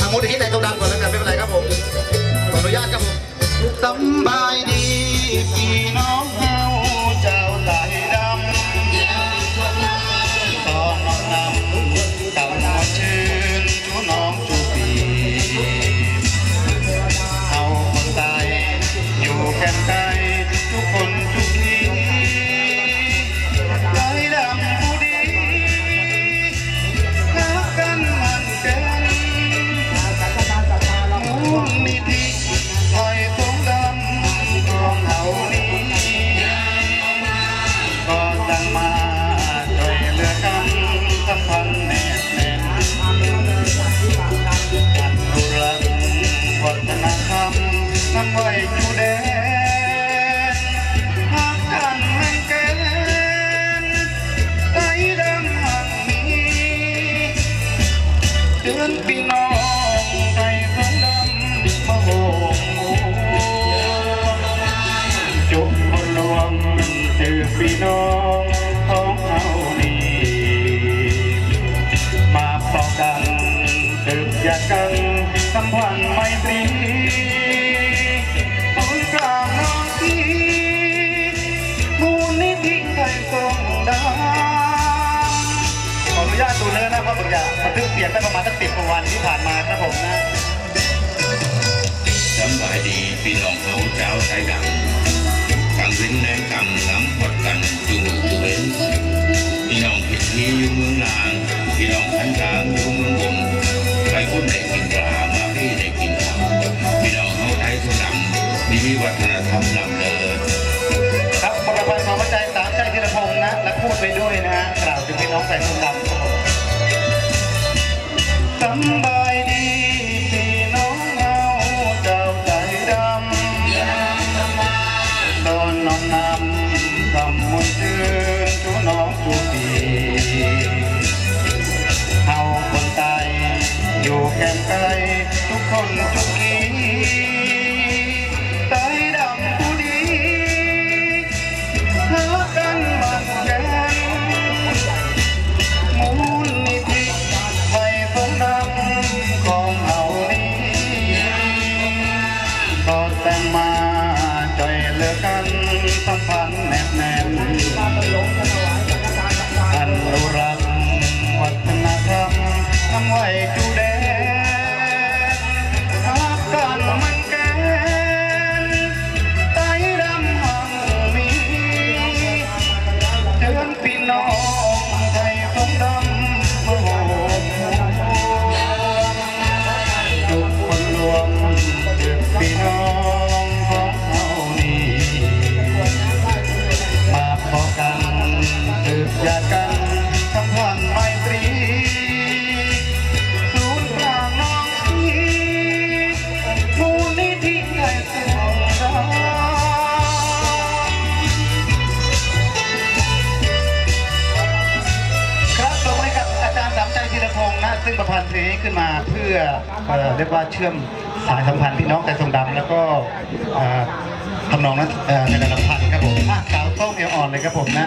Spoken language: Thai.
ทางมูลนิธิในตรงดำก่อนแล้วกันไม่เป็นไรครับผมขออนุญาตครับผมสำบายดีพี่น้องเฮาเจ้าสายดำตอนน้องนำตำหมดชื่นชูน้องจูปีเฮาคนตายอยู่แก่นไกลทุกคน นำไว้อยู่แดนหากกันแม่นแกนไอ้ดำหักมีเดือนพี่น้องใจของดำมาโหมจุกบนลวงเจอพี่น้องของเฮานี่มาปอกกันสืบยากันสัมพันธ์ไมตรี ทรงดำขออนุญาตดูเนื้อนะเพราะผมอยากบันทึกเสียงได้ประมาณสักสิบกว่าวันที่ผ่านมาครับผมนะสำบายดีพี่น้องเขาเจ้าใจดังกังเว้นแรงกำน้ำพดกันจูมือจูเว้นพี่น้องผิดที่อยู่เมืองลางพี่น้องพันกลางอยู่เมืองบนใครคนได้กินปลามาพี่ได้กินข้าวพี่น้องเขาไทยทุนดำมีวัฒนธรรมนำเดินครับบรพันธ์ของพระใจสามใจธีรพง พูดไปด้วยนะฮะกล่าวถึงพี่น้องใส่ชุดำครับสำบายดีพี่น้องเฮาเจ้าใจดำตอนน้องนำคำมนต์ชื่นชูน้องจูปีเฮาคนไทยอยู่แก่นไกลทุกคนทุกที ไนะซึ่งประพันธ์เพลงนี้ขึ้นมาเพื่อเอเรียกว่าเชื่อมสายสัมพันธ์พี่น้องแต่ทรงดำแล้วก็ทำนองนั้นในระดับพันธ์ครับผมสาวส้มเอวอ่อนเลยครับผมนะ